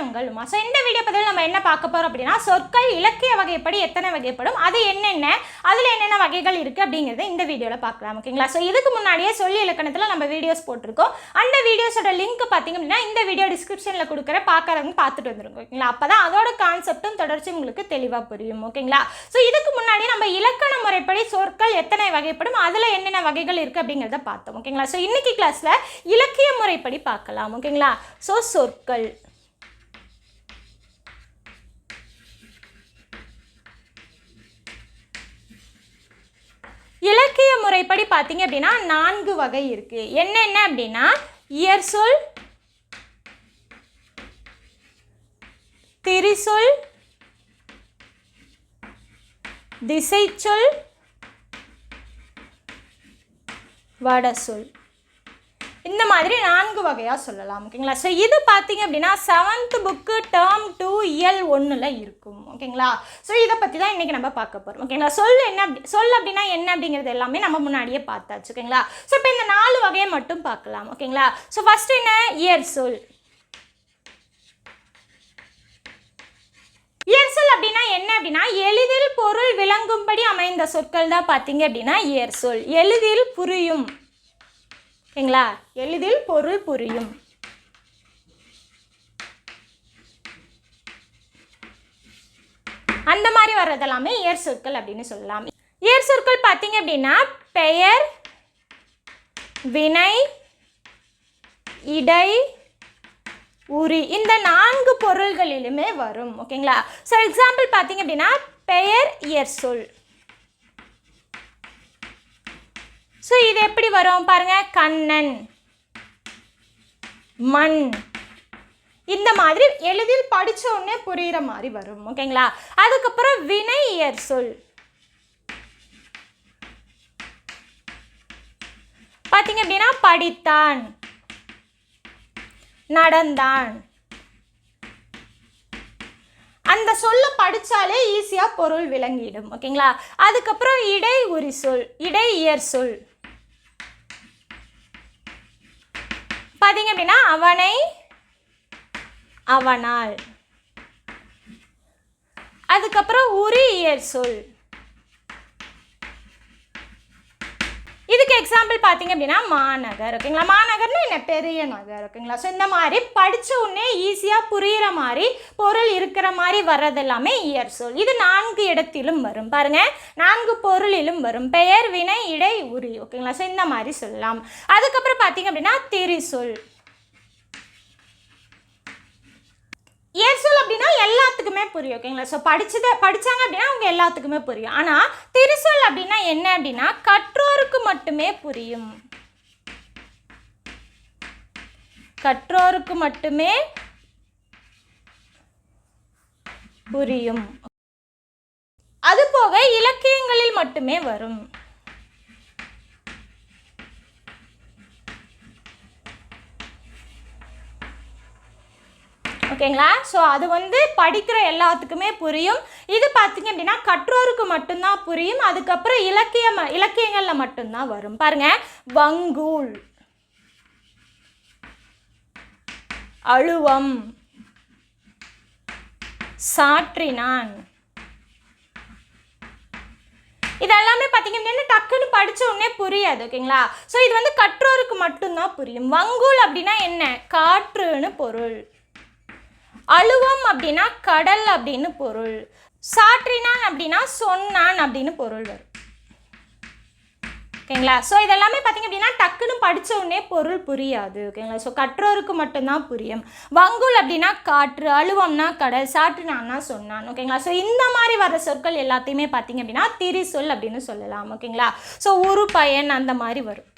நான் உங்கள் உமா ஸோ இந்த வீடியோ பதிவில் நம்ம என்ன பார்க்க போகிறோம் அப்படின்னா சொற்கள் இலக்கிய வகைப்படி எத்தனை வகைப்படும் அது என்னென்ன அதில் என்னென்ன வகைகள் இருக்குது அப்படிங்கிறத இந்த வீடியோவில் பார்க்கலாம் ஓகேங்களா ஸோ இதுக்கு முன்னாடியே சொல்லி இலக்கணத்தில் நம்ம வீடியோஸ் போட்டிருக்கோம். அந்த வீடியோஸோட லிங்க் பார்த்தீங்க அப்படின்னா இந்த வீடியோ டிஸ்கிரிப்ஷனில் கொடுக்குற பார்க்குறவங்க பார்த்துட்டு வந்துருங்க ஓகேங்களா அப்போ தான் அதோட கான்செப்டும் தொடர்ச்சி உங்களுக்கு தெளிவாக புரியும் ஓகேங்களா ஸோ இதுக்கு முன்னாடி நம்ம இலக்கண முறைப்படி சொற்கள் எத்தனை வகைப்படும் அதில் என்னென்ன வகைகள் இருக்குது அப்படிங்கிறத பார்த்தோம் ஓகேங்களா ஸோ இன்னைக்கு கிளாஸில் இலக்கிய முறைப்படி பார்க்கலாம் ஓகேங்களா ஸோ சொற்கள். இலக்கிய முறைப்படி பார்த்தீங்க அப்படின்னா நான்கு வகை இருக்குது என்னென்ன அப்படின்னா இயற்சொல் திரிசொல் திசைச்சொல் வடசொல் இந்த மாதிரி நான்கு வகையாக சொல்லலாம் ஓகேங்களா ஸோ இது பார்த்தீங்க அப்படின்னா செவன்த் புக்கு டேர்ம் டூ இயல் ஒன்றில் இருக்கும் ஓகேங்களா ஸோ இதை பற்றி தான் இன்றைக்கி நம்ம பார்க்க போகிறோம் ஓகேங்களா சொல் என்ன அப்படி சொல் அப்படின்னா என்ன அப்படிங்கிறது எல்லாமே நம்ம முன்னாடியே பார்த்தாச்சு ஓகேங்களா ஸோ இப்போ இந்த நாலு வகையை மட்டும் பார்க்கலாம் ஓகேங்களா ஸோ ஃபஸ்ட்டு என்ன? இயர் சொல். இயற்சொல் அப்படின்னா என்ன அப்படின்னா எளிதில் பொருள் விளங்கும்படி அமைந்த சொற்கள் தான் பார்த்தீங்க அப்படின்னா இயற்சொல் எளிதில் புரியும். ஓகேங்களா எளிதில் பொருள் புரியும். அந்த மாதிரி வர்றதெல்லாமே இயற் சொற்கள் அப்படின்னு சொல்லலாம். இயற் சொற்கள் பார்த்தீங்க அப்படின்னா பெயர் வினை இடை உரி இந்த நான்கு பொருள்களிலுமே வரும். ஓகேங்களா? ஸோ எக்ஸாம்பிள் பார்த்தீங்க அப்படின்னா பெயர் இயற் சொல். ஸோ இது எப்படி வரும் பாருங்க. கண்ணன் மண். இந்த மாதிரி எளிதில் படித்த உடனே புரிகிற மாதிரி வரும். ஓகேங்களா அதுக்கப்புறம் வினை இயற் சொல். பார்த்தீங்க அப்படின்னா படித்தான் நடந்தான். அந்த சொல்ல படித்தாலே ஈஸியாக பொருள் விளங்கிடும். ஓகேங்களா அதுக்கப்புறம் இடை உரி சொல் இடை இயற் சொல். பார்த்தீங்க அப்படின்னா அவனை அவனால். அதுக்கப்புறம் உரிய சொல். எக்ஸாம்பிள் பார்த்தீங்க அப்படின்னா மாநகர் ஓகேங்களா மாநகர்னா என்ன? பெரிய நகர் ஓகேங்களா ஸோ இந்த மாதிரி படித்த உடனே ஈஸியாக புரிகிற மாதிரி பொருள் இருக்கிற மாதிரி வர்றது எல்லாமே இயர் சொல். இது நான்கு இடத்திலும் வரும். பாருங்கள் நான்கு பொருளிலும் வரும். பெயர் வினை இடை உரி ஓகேங்களா ஸோ இந்த மாதிரி சொல்லலாம். அதுக்கப்புறம் பார்த்தீங்க அப்படின்னா திரிசொல். இயற்சொல் எல்லாத்துக்குமே புரியும் ஓகேங்களா ஸோ படிச்சத படித்தாங்க அப்படின்னா அவங்க எல்லாத்துக்குமே புரியும். ஆனால் திருசொல் அப்படின்னா என்ன அப்படின்னா கற்றோருக்கு மட்டுமே புரியும். கற்றோருக்கு மட்டுமே புரியும். அதுபோக இலக்கியங்களில் மட்டுமே வரும். ஓகேங்களா? ஸோ அது வந்து படிக்கிற எல்லாத்துக்குமே புரியும். இது பார்த்தீங்க அப்படின்னா கற்றோருக்கு மட்டும்தான் புரியும். அதுக்கப்புறம் இலக்கியம் இலக்கியங்களில் மட்டும்தான் வரும். பாருங்கள் வங்கூல் அழுவம். சாற்றினான். இதெல்லாமே பார்த்தீங்க அப்படின்னா டக்குன்னு படித்த உடனே புரியாது ஓகேங்களா? ஸோ இது வந்து கற்றோருக்கு மட்டும்தான் புரியும். வங்கூல் அப்படின்னா என்ன? காற்றுன்னு பொருள். அழுவம் அப்படின்னா கடல் அப்படின்னு பொருள். சாற்றினான் அப்படின்னா சொன்னான் அப்படின்னு பொருள் வரும். ஓகேங்களா ஸோ இதெல்லாமே பார்த்தீங்க அப்படின்னா டக்குன்னு படித்த உடனே பொருள் புரியாது. ஓகேங்களா ஸோ கற்றோருக்கு மட்டும்தான் புரியும். வங்குல் அப்படின்னா காற்று அழுவம்னா கடல் சாற்றுனான்னா சொன்னான். ஓகேங்களா ஸோ இந்த மாதிரி வர சொற்கள் எல்லாத்தையுமே பார்த்தீங்க அப்படின்னா திரிசொல் அப்படின்னு சொல்லலாம். ஓகேங்களா ஸோ உரு பயன் அந்த மாதிரி வரும்.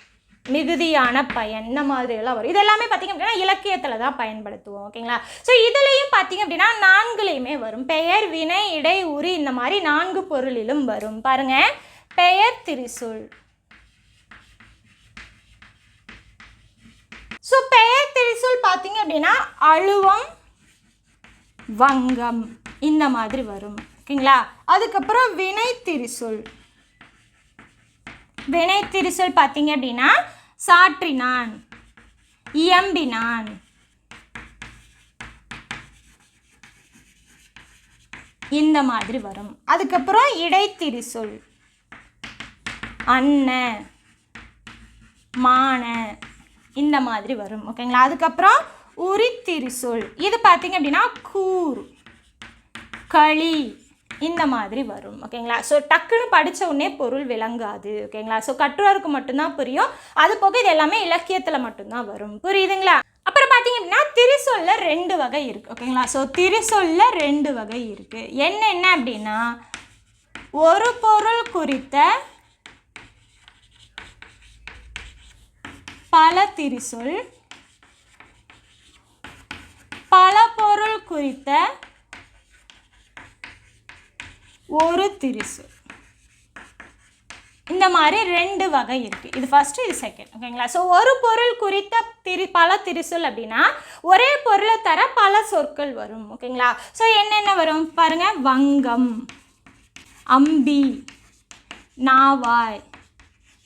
மிகுதியான பயன் இந்த மாதிரி எல்லாம் வரும். இதெல்லாமே பார்த்திங்க அப்படின்னா இலக்கியத்தில் தான் பயன்படுத்துவோம் ஓகேங்களா ஸோ இதுலேயும் பார்த்தீங்க அப்படின்னா நான்குலேயுமே வரும். பெயர் வினை இடை உரி இந்த மாதிரி நான்கு பொருளிலும் வரும். பாருங்கள் பெயர் திரிசொல். ஸோ பெயர் திரிசூல் பார்த்தீங்க அப்படின்னா அழுவம் வங்கம் இந்த மாதிரி வரும் ஓகேங்களா அதுக்கப்புறம் வினை திரிசூல். வினை திரிசொல் பார்த்தீங்க அப்படின்னா சாற்றினான் இயம்பினான். இந்த மாதிரி வரும். அதுக்கப்புறம் இடைத்திரிசொல். அண்ண மான இந்த மாதிரி வரும். ஓகேங்களா அதுக்கப்புறம் உரித்திரிசொல். இது பார்த்தீங்க அப்படின்னா கூர் களி. இந்த மாதிரி வரும் ஓகேங்களா ஸோ டக்குன்னு படித்த உடனே பொருள் விளங்காது ஓகேங்களா ஸோ கட்டுரோருக்கு மட்டும்தான் புரியும். அது போக இது எல்லாமே இலக்கியத்தில் மட்டும்தான் வரும். புரியுதுங்களா? அப்புறம் பார்த்தீங்க அப்படின்னா திரிசொல்ல ரெண்டு வகை இருக்குது ஓகேங்களா ஸோ திரிசொல்ல ரெண்டு வகை இருக்குது என்னென்ன அப்படின்னா ஒரு பொருள் குறித்த பல திரிசொல் பல பொருள் குறித்த ஒரு திரிசு. இந்த மாதிரி ரெண்டு வகை இருக்குது இது ஃபஸ்ட்டு இது செகண்ட் ஓகேங்களா ஸோ ஒரு பொருள் குறித்த திரு பல திரிசூல் அப்படின்னா ஒரே பொருளை தர பல சொற்கள் வரும். ஓகேங்களா ஸோ என்னென்ன வரும்? பாருங்கள் வங்கம் அம்பி நாவாய்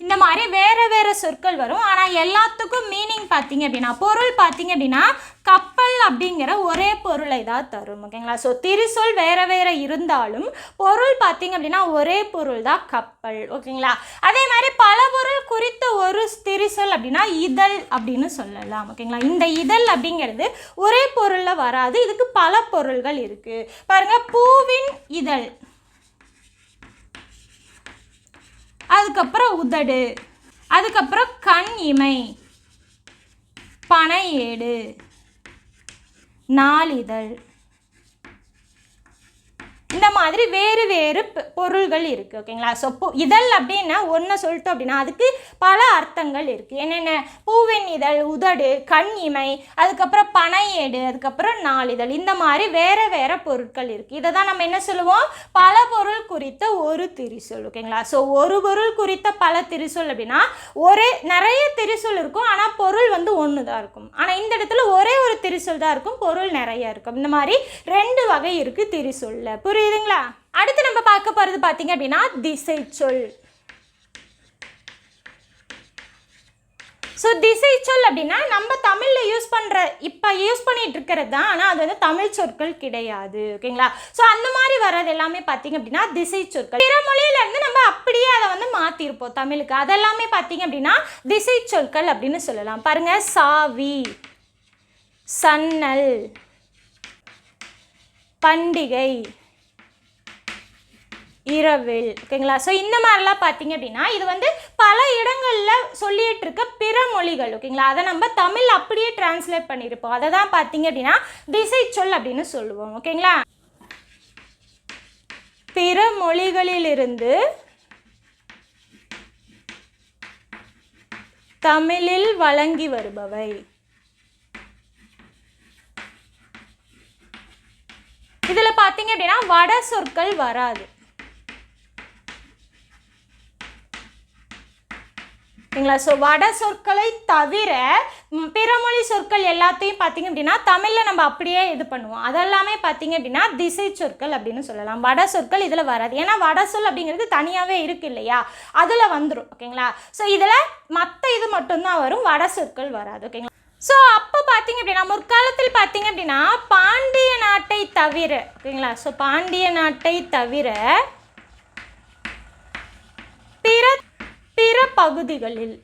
இந்த மாதிரி வேறு வேறு சொற்கள் வரும். ஆனால் எல்லாத்துக்கும் மீனிங் பார்த்தீங்க அப்படின்னா பொருள் பார்த்தீங்க அப்படின்னா கப்பல் அப்படிங்கிற ஒரே பொருளை தான் தரும். ஓகேங்களா ஸோ திரிசொல் வேறு வேறு இருந்தாலும் பொருள் பார்த்தீங்க அப்படின்னா ஒரே பொருள் தான் கப்பல். ஓகேங்களா அதே மாதிரி பல பொருள் குறித்த ஒரு திரிசொல் அப்படின்னா இதழ் அப்படின்னு சொல்லலாம். ஓகேங்களா இந்த இதழ் அப்படிங்கிறது ஒரே பொருளில் வராது. இதுக்கு பல பொருள்கள் இருக்குது பாருங்கள் பூவின் இதழ். அதுக்கப்புறம் உதடு. அதுக்கப்புறம் கண் இமை. பனை ஏடு. நாளிதழ். இந்த மாதிரி வேறு வேறு பொருள்கள் இருக்குது ஓகேங்களா? ஸோ பூ இதழ் அப்படின்னா ஒன்று சொல்லிட்டோம் அப்படின்னா அதுக்கு பல அர்த்தங்கள் இருக்குது என்னென்ன? பூவின் இதழ் உதடு கண் இமை அதுக்கப்புறம் பனை ஏடு அதுக்கப்புறம் நாளிதழ். இந்த மாதிரி வேறு வேறு பொருட்கள் இருக்குது இதை தான் நம்ம என்ன சொல்லுவோம்? பல பொருள் குறித்த ஒரு திரிசொல் ஓகேங்களா? ஸோ ஒரு பொருள் குறித்த பல திரிசொல் அப்படின்னா ஒரே நிறைய திரிசொல் இருக்கும். ஆனால் பொருள் வந்து ஒன்று தான் இருக்கும். ஆனால் இந்த இடத்துல ஒரே ஒரு திரிசொல் தான் இருக்கும். பொருள் நிறைய இருக்கும். இந்த மாதிரி ரெண்டு வகை இருக்குது திரிசொல்ல. புரியுதுங்களா? அடுத்து நம்ம பார்க்க போகிறது பார்த்தீங்க அப்படின்னா திசை சொல் ஸோ திசை சொல் அப்படின்னா நம்ம தமிழில் யூஸ் பண்ணுற இப்போ யூஸ் பண்ணிட்டு இருக்கிறது தான் ஆனால் அது வந்து தமிழ் சொற்கள் கிடையாது ஓகேங்களா? ஸோ அந்த மாதிரி வர்றது எல்லாமே பார்த்தீங்க அப்படின்னா திசை சொற்கள் பிற மொழியிலேருந்து நம்ம அப்படியே அதை வந்து மாற்றிருப்போம் தமிழுக்கு. அதெல்லாமே பார்த்தீங்க அப்படின்னா திசை சொற்கள் அப்படின்னு சொல்லலாம். பாருங்க சாவி சன்னல் பண்டிகை இரவில் ஓகேங்களா? ஸோ இந்த மாதிரிலாம் பார்த்தீங்க அப்படின்னா இது வந்து பல இடங்களில் சொல்லிட்டு இருக்க பிற மொழிகள் ஓகேங்களா? அதை நம்ம தமிழ் அப்படியே டிரான்ஸ்லேட் பண்ணியிருப்போம். அதை தான் பார்த்தீங்க அப்படின்னா திசை சொல் அப்படின்னு சொல்லுவோம் ஓகேங்களா? பிற மொழிகளிலிருந்து தமிழில் வழங்கி வருபவை. இதில் பார்த்தீங்க அப்படின்னா வட சொற்கள் வராது. ஓகேங்களா? ஸோ வட சொற்களை தவிர பிறமொழி சொற்கள் எல்லாத்தையும் பார்த்தீங்க அப்படின்னா தமிழில் நம்ம அப்படியே இது பண்ணுவோம். அதெல்லாமே பார்த்தீங்க அப்படின்னா திசை சொற்கள் அப்படின்னு சொல்லலாம். வட சொற்கள் இதில் வராது. ஏன்னா வட சொல் அப்படிங்கிறது தனியாகவே இருக்கு இல்லையா? அதில் வந்துடும் ஓகேங்களா? ஸோ இதில் மற்ற இது மட்டும்தான் வரும். வட சொற்கள் வராது. ஓகேங்களா? ஸோ அப்போ பார்த்தீங்க அப்படின்னா முற்காலத்தில் பார்த்தீங்க அப்படின்னா பாண்டிய நாட்டை தவிர ஓகேங்களா? ஸோ பாண்டிய நாட்டை தவிர பிற பிற பகுதிகளில்.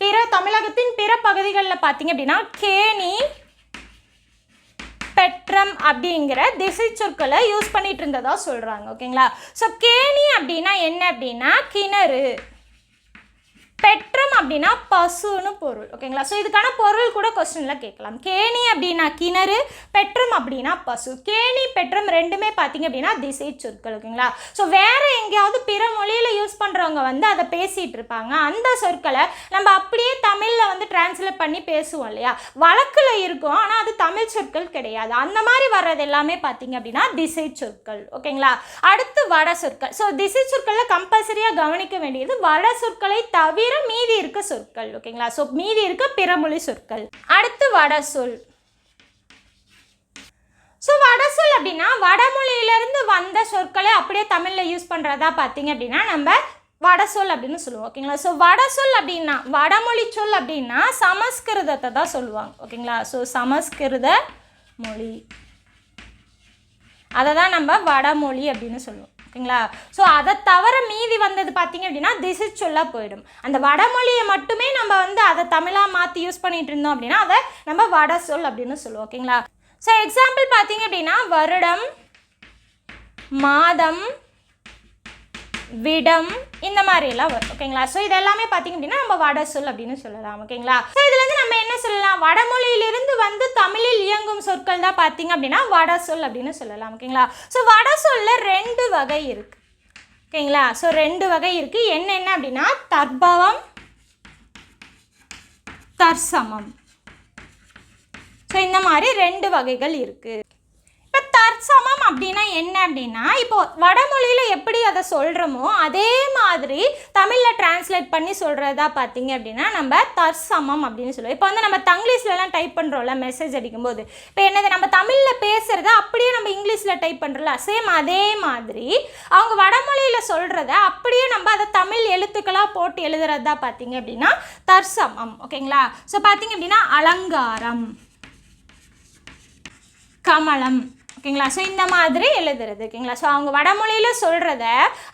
பிற தமிழகத்தின் பிற பகுதிகளில் பார்த்தீங்க அப்படின்னா கேணி பெட்ரம் அப்படிங்கிற திசை சொற்களை யூஸ் பண்ணிட்டு இருந்ததா சொல்கிறாங்க ஓகேங்களா ஸோ கேணி அப்படின்னா என்ன அப்படின்னா கிணறு. பெற்றம் அப்படின்னா பசுன்னு பொருள் ஓகேங்களா? ஸோ இதுக்கான பொருள் கூட கொஸ்டினில் கேட்கலாம். கேணி அப்படின்னா கிணறு பெற்றம் அப்படின்னா பசு. கேணி பெற்றம் ரெண்டுமே பார்த்தீங்க அப்படின்னா திசை சொற்கள் ஓகேங்களா? ஸோ வேறு எங்கேயாவது பிற மொழியில் யூஸ் பண்ணுறவங்க வந்து அதை பேசிகிட்டு இருப்பாங்க. அந்த சொற்களை நம்ம அப்படியே தமிழில் வந்து டிரான்ஸ்லேட் பண்ணி பேசுவோம் இல்லையா? வழக்கில் இருக்கும் ஆனால் அது தமிழ் சொற்கள் கிடையாது. அந்த மாதிரி வர்றது எல்லாமே பார்த்தீங்க அப்படின்னா திசை சொற்கள் ஓகேங்களா? அடுத்து வட சொற்கள். ஸோ திசை சொற்களில் கம்பல்சரியாக கவனிக்க வேண்டியது வட சொற்களை தவிர மீதி இருக்க சொற்கள் ஓகேங்களா ஸோ மீதி இருக்க பிறமொழி சொற்கள். அடுத்து வட சொல் ஸோ வடசொல் அப்படின்னா வடமொழியிலேருந்து வந்த சொற்களை அப்படியே தமிழில் யூஸ் பண்ணுறதா பார்த்தீங்க அப்படின்னா நம்ம வடசொல் அப்படின்னு சொல்லுவோம் ஓகேங்களா ஸோ வடசொல் அப்படின்னா வடமொழி சொல் அப்படின்னா சமஸ்கிருதத்தை தான் சொல்லுவாங்க ஓகேங்களா ஸோ சமஸ்கிருத மொழி. அதை தான் நம்ம வடமொழி அப்படின்னு சொல்லுவோம். ஓகேங்களா? ஸோ அதை தவிர மீதி வந்தது பார்த்தீங்க அப்படின்னா திசை சொல்லாக போயிடும். அந்த வடமொழியை மட்டுமே நம்ம வந்து அதை தமிழாக மாற்றி யூஸ் பண்ணிகிட்டு இருந்தோம் அப்படின்னா அதை நம்ம வட சொல் அப்படின்னு சொல்லுவோம் ஓகேங்களா? ஸோ எக்ஸாம்பிள் பார்த்தீங்க அப்படின்னா வருடம் மாதம் விடம் இந்த மாதிரி எல்லாம் வரும். ஓகேங்களா? ஸோ இது எல்லாமே பார்த்தீங்க அப்படின்னா நம்ம வட சொல் அப்படின்னு சொல்லலாம். ஓகேங்களா? ஸோ இதுலேருந்து நம்ம என்ன சொல்லலாம்? வடமொழியிலிருந்து வந்து தமிழில் இயங்கும் சொற்கள் தான் பார்த்தீங்க அப்படின்னா வட சொல் அப்படின்னு சொல்லலாம். ஓகேங்களா? ஸோ வட சொல்ல ரெண்டு வகை இருக்கு. ஓகேங்களா? ஸோ ரெண்டு வகை இருக்கு. என்னென்ன அப்படின்னா தர்பவம் தர்சமம் ஸோ இந்த மாதிரி ரெண்டு வகைகள் இருக்குது தற்சமம் அப்படின்னா என்ன அப்படின்னா இப்போ வடமொழியில் எப்படி அதை சொல்கிறோமோ அதே மாதிரி தமிழில் டிரான்ஸ்லேட் பண்ணி சொல்கிறதா பார்த்தீங்க அப்படின்னா நம்ம தற்சமம் அப்படின்னு சொல்லுவோம். இப்போ வந்து நம்ம தங்கிலீஷ்லலாம் டைப் பண்ணுறோம்ல மெசேஜ் அடிக்கும்போது. இப்போ என்னது நம்ம தமிழில் பேசுகிறத அப்படியே நம்ம இங்கிலீஷில் டைப் பண்ணுறோம்ல சேம் அதே மாதிரி அவங்க வடமொழியில் சொல்கிறத அப்படியே நம்ம அதை தமிழ் எழுத்துக்களாக போட்டு எழுதுறதா பார்த்தீங்க அப்படின்னா தற்சமம். ஓகேங்களா? ஸோ பார்த்தீங்க அப்படின்னா அலங்காரம் கமலம் ஓகேங்களா? ஸோ இந்த மாதிரி எழுதுறது ஓகேங்களா? ஸோ அவங்க வடமொழியில் சொல்கிறத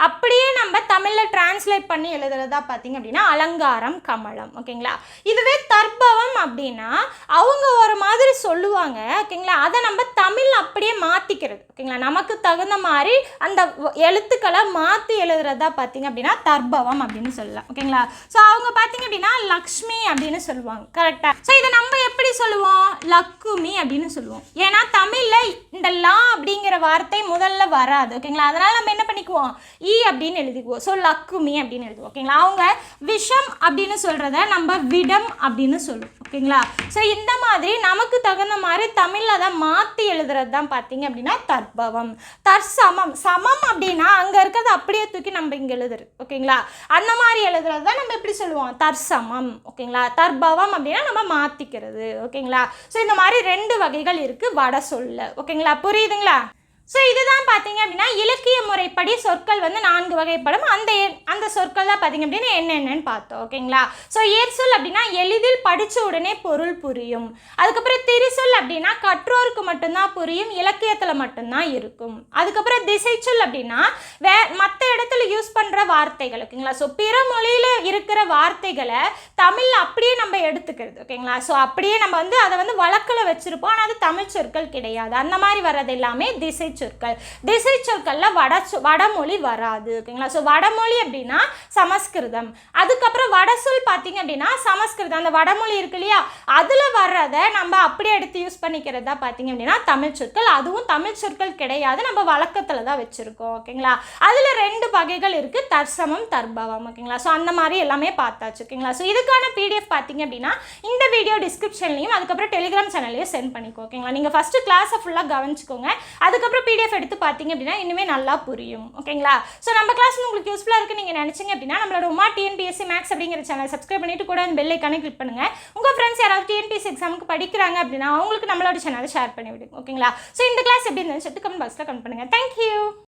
அப்படியே நம்ம தமிழில் டிரான்ஸ்லேட் பண்ணி எழுதுறதா பார்த்தீங்க அப்படின்னா அலங்காரம் கமலம் ஓகேங்களா? இதுவே தர்பவம் அப்படின்னா அவங்க ஒரு மாதிரி சொல்லுவாங்க ஓகேங்களா? அதை நம்ம தமிழ் அப்படியே மாற்றிக்கிறது ஓகேங்களா? நமக்கு தகுந்த மாதிரி அந்த எழுத்துக்களை மாற்றி எழுதுறதா பார்த்தீங்க அப்படின்னா தர்பவம் அப்படின்னு சொல்லலாம் ஓகேங்களா? ஸோ அவங்க பார்த்தீங்க அப்படின்னா லக்ஷ்மி அப்படின்னு சொல்லுவாங்க கரெக்டாக ஸோ இதை நம்ம எப்படி சொல்லுவோம்? லக்குமி அப்படின்னு சொல்லுவோம். ஏன்னா தமிழில் இந்த லா அப்படிங்கிற வார்த்தை முதல்ல வராது ஓகேங்களா அதனால் நம்ம என்ன பண்ணிக்குவோம்? ஈ அப்படின்னு எழுதிக்குவோம். ஸோ லக்குமி அப்படின்னு எழுதுவோம் ஓகேங்களா அவங்க விஷம் அப்படின்னு சொல்கிறத நம்ம விடம் அப்படின்னு சொல்லுவோம் ஓகேங்களா ஸோ இந்த மாதிரி நமக்கு தகுந்த மாதிரி தமிழில் தான் மாற்றி எழுதுறது தான் பார்த்தீங்க அப்படின்னா தற்பவம் தற்சமம். சமம் அப்படின்னா அங்கே இருக்கிறது அப்படியே தூக்கி நம்ம இங்கே எழுதுறது ஓகேங்களா அந்த மாதிரி எழுதுறது தான் நம்ம எப்படி சொல்லுவோம்? தற்சமம் ஓகேங்களா தற்பவம் அப்படின்னா நம்ம மாற்றிக்கிறது ஓகேங்களா ஸோ இந்த மாதிரி ரெண்டு வகைகள் இருக்குது வட சொல்ல ஓகேங்களா புரியுதுங்களா? ஸோ இதுதான் பார்த்தீங்க அப்படின்னா இலக்கிய முறைப்படி சொற்கள் வந்து நான்கு வகைப்படும். அந்த அந்த சொற்கள் தான் பார்த்தீங்க அப்படின்னா என்னென்னு பார்த்தோம் ஓகேங்களா? ஸோ ஏற்சொல் அப்படின்னா எளிதில் படித்த உடனே பொருள் புரியும். அதுக்கப்புறம் திரிசொல் அப்படின்னா கற்றோருக்கு மட்டும்தான் புரியும் இலக்கியத்தில் மட்டும்தான் இருக்கும். அதுக்கப்புறம் திசைச்சொல் அப்படின்னா வே மற்ற இடத்துல யூஸ் பண்ணுற வார்த்தைகள் ஓகேங்களா? ஸோ பிற மொழியில் இருக்கிற வார்த்தைகளை தமிழ் அப்படியே நம்ம எடுத்துக்கிறது ஓகேங்களா? ஸோ அப்படியே நம்ம வந்து அதை வந்து வழக்கில் வச்சுருப்போம் ஆனால் அது தமிழ் சொற்கள் கிடையாது. அந்த மாதிரி வர்றது எல்லாமே திசைச்சொல் சொற்கள். திசை சொற்களில் வட வடமொழி வராது ஓகேங்களா? ஸோ வடமொழி அப்படின்னா சமஸ்கிருதம். அதுக்கப்புறம் வடசொல் பார்த்தீங்க அப்படின்னா சமஸ்கிருதம். அந்த வடமொழி இருக்கு இல்லையா? அதில் வர்றதை நம்ம அப்படியே எடுத்து யூஸ் பண்ணிக்கிறதா பார்த்தீங்க அப்படின்னா தமிழ் சொற்கள். அதுவும் தமிழ் சொற்கள் கிடையாது. நம்ம வழக்கத்தில் தான் வச்சுருக்கோம் ஓகேங்களா? அதில் ரெண்டு வகைகள் இருக்குது தற்சமம் தர்பவம் ஓகேங்களா? ஸோ அந்த மாதிரி எல்லாமே பார்த்தாச்சு ஓகேங்களா? ஸோ இதுக்கான பிடிஎஃப் பார்த்தீங்க அப்படின்னா இந்த வீடியோ டிஸ்கிரிப்ஷன்லையும் அதுக்கப்புறம் டெலிகிராம் சேனல்லையும் சென்ட் பண்ணிக்கோ ஓகேங்களா? நீங்கள் ஃபஸ்ட்டு கிளாஸை ஃபுல்லாக கவனிச்சுக்கோங்க. அதுக்கப்புறம் பிடிஎஃப் எடுத்து பார்த்தீங்க அப்படின்னா இன்னுமே நல்லா புரியும். ஓகேங்களா? ஸோ நம்ம கிளாஸ் உங்களுக்கு யூஸ்ஃபுல்லாக இருக்குது நீங்கள் நினச்சிங்க அப்படின்னா நம்மளோட உமா டிஎன்பிஎஸ்சி மேக்ஸ் அப்படிங்கிற சேனல் சப்ஸ்கிரைப் பண்ணிட்டு கூட அந்த பெல் ஐக்கானே கிளிக் பண்ணுங்கள் உங்கள் ஃப்ரெண்ட்ஸ் யாராவது டிஎன்பிஎஸ்சி எக்ஸாமுக்கு படிக்கிறாங்க அப்படின்னா அவங்களுக்கு நம்மளோட சேனலை ஷேர் பண்ணி விடுங்க ஓகேங்களா? ஸோ இந்த கிளாஸ் எப்படி இருந்துச்சு? கமெண்ட் பாக்ஸில் கமெண்ட் பண்ணுங்கள் தேங்க்யூ